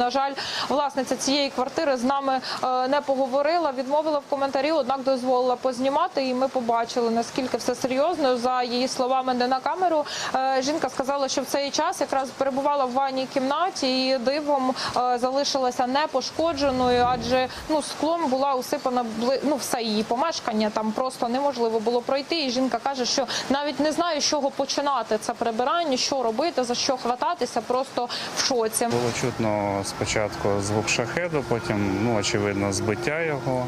На жаль, власниця цієї квартири з нами е, не поговорила, відмовила в коментарі, однак дозволила познімати. І ми побачили наскільки все серйозно. За її словами, не на камеру. Е, Жінка сказала, що в цей час якраз перебувала в ванній кімнаті і дивом е, залишилася непошкодженою, адже ну склом була усипана ну, все її помешкання. Там просто неможливо було пройти. І жінка каже, що навіть не знає, з чого починати це прибирання, що робити, за що хвататися, просто в шоці. Було чутно спочатку звук шахеду, потім, ну, очевидно, збиття його.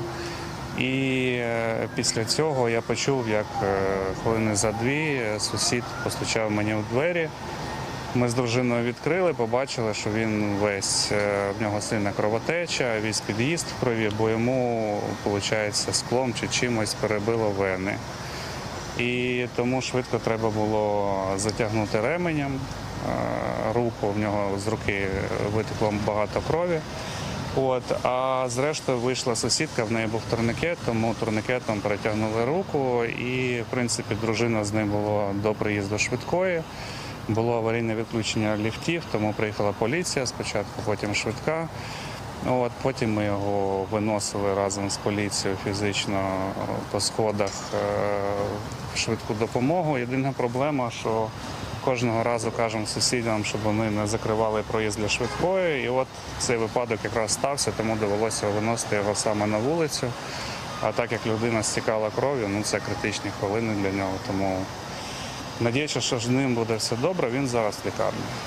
І е, після цього я почув, як е, хвилини за дві е, сусід постучав мені у двері. Ми з дружиною відкрили, побачили, що він весь в нього сильна кровотеча, весь під'їзд в крові, бо йому, виходить, склом чи чимось перебило вени. І тому швидко треба було затягнути ременем руку. В нього з руки витекло багато крові. От, а зрештою вийшла сусідка, в неї був турникет, тому турникетом перетягнули руку. І, в принципі, дружина з ним було до приїзду швидкої. Було аварійне відключення ліфтів, тому приїхала поліція спочатку, потім швидка. От, потім ми його виносили разом з поліцією фізично по сходах е, в швидку допомогу. Єдина проблема, що кожного разу кажемо сусідам, щоб вони не закривали проїзд для швидкої. І от цей випадок якраз стався, тому довелося виносити його саме на вулицю. А так як людина стікала кров'ю, ну це критичні хвилини для нього. Тому надіюся, що з ним буде все добре. Він зараз в лікарні.